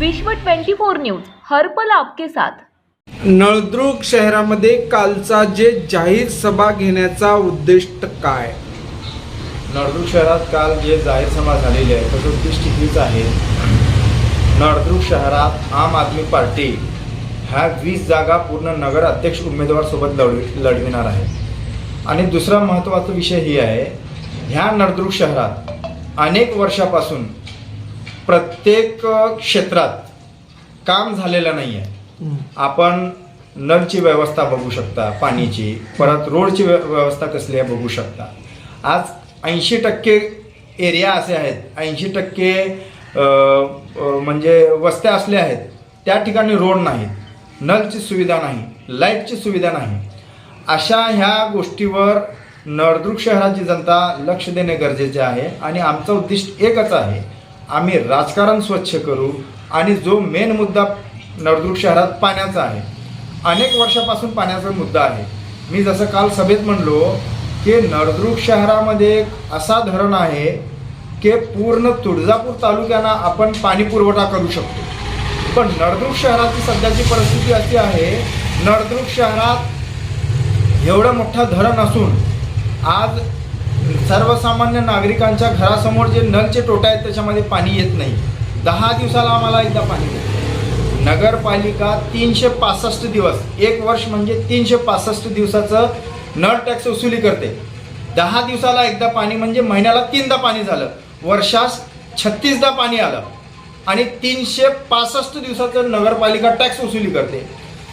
विश्व 24 न्यूज हर्पल आपके साथ. नळदुर्ग शहरामध्ये कालचा जे जाहीर सभा घेण्याचा उद्दिष्ट काय? नळदुर्ग शहरात काल जे जाहीर सभा झालेली आहे त्याचं उद्दिष्ट हीच आहे. नळदुर्ग शहरात आम आदमी पार्टी ह्या वीस जागा पूर्ण नगर अध्यक्ष उमेदवारसोबत लढवी लढविणार आहे. आणि दुसरा महत्त्वाचा विषय ही आहे ह्या नळदुर्ग शहरात अनेक वर्षापासून प्रत्येक क्षेत्रात काम झालेलं नाही आहे आपण नळची व्यवस्था बघू शकता पाणीची. परत रोडची व्य व्यवस्था कसली आहे बघू शकता. आज ऐंशी टक्के एरिया असे आहेत. ऐंशी टक्के म्हणजे वस्त्या असल्या आहेत. त्या ठिकाणी रोड नाहीत नळची सुविधा नाही. लाईटची सुविधा नाही. अशा ह्या गोष्टीवर नळदुर्ग शहराची जनता लक्ष देणे गरजेचे आहे आणि आमचं उद्दिष्ट एकच आहे. आम्ही राजकारण स्वच्छ करू आणि जो मेन मुद्दा नळदुर्ग शहरात पाण्याचा आहे अनेक वर्षापासून पाण्याचा मुद्दा आहे. मी जसं काल सभेत म्हणलो की नळदुर्ग शहरामध्ये एक असा धरण आहे की पूर्ण तुळजापूर तालुक्यांना आपण पाणी पुरवठा करू शकतो. पण नळदुर्ग शहराची सध्याची परिस्थिती अशी आहे नळदुर्ग शहरात एवढं मोठं धरण असून आज सर्वसामान्य नागरिकांच्या घरासमोर जे नलचे टोटे आहेत त्याच्यामध्ये पाणी येत नाही. दहा दिवसाला आम्हाला एकदा पाणी येतं नगरपालिका तीनशे पासष्ट दिवस एक वर्ष म्हणजे तीनशे पासष्ट दिवसाचं नळ टॅक्स वसुली करते. दहा दिवसाला एकदा पाणी म्हणजे महिन्याला तीनदा पाणी झालं. वर्षास छत्तीसदा पाणी आलं. आणि तीनशे पासष्ट दिवसाचं नगरपालिका टॅक्स वसुली करते.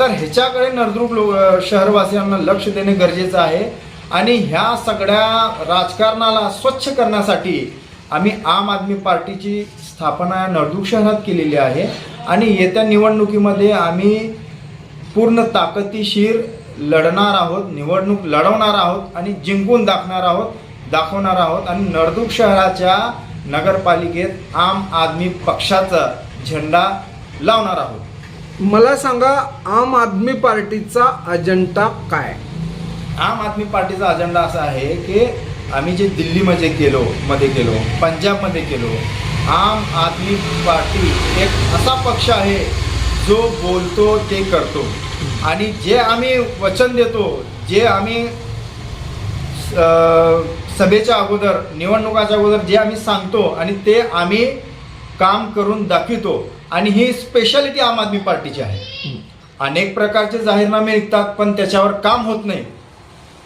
तर ह्याच्याकडे नळदुर्ग लो शहरवासियांना लक्ष देणे गरजेचं आहे. आणि ह्या सगळ्या राजकारणाला स्वच्छ करण्यासाठी आम्ही आम आदमी पार्टीची स्थापना नळदुर्ग शहरात केलेली आहे. आणि येत्या निवडणुकीमध्ये आम्ही पूर्ण ताकदीशीर लढणार आहोत निवडणूक लढवणार आहोत आणि जिंकून दाखणार आहोत दाखवणार आहोत. आणि नळदुर्ग शहराच्या नगरपालिकेत आम आदमी पक्षाचा झेंडा लावणार आहोत. मला सांगा आम आदमी पार्टीचा अजेंडा काय? आम आदमी पार्टीचा अजेंडा असा आहे की आम्ही जे दिल्लीमध्ये केलो मध्ये केलो पंजाबमध्ये केलो आम आदमी पार्टी एक असा पक्ष आहे जो बोलतो ते करतो. आणि जे आम्ही वचन देतो जे आम्ही सभेच्या अगोदर निवडणुकाच्या अगोदर जे आम्ही सांगतो आणि ते आम्ही काम करून दाखवितो. आणि ही स्पेशालिटी आम आदमी पार्टीची आहे. अनेक प्रकारचे जाहीरनामे निघतात पण त्याच्यावर काम होत नाही.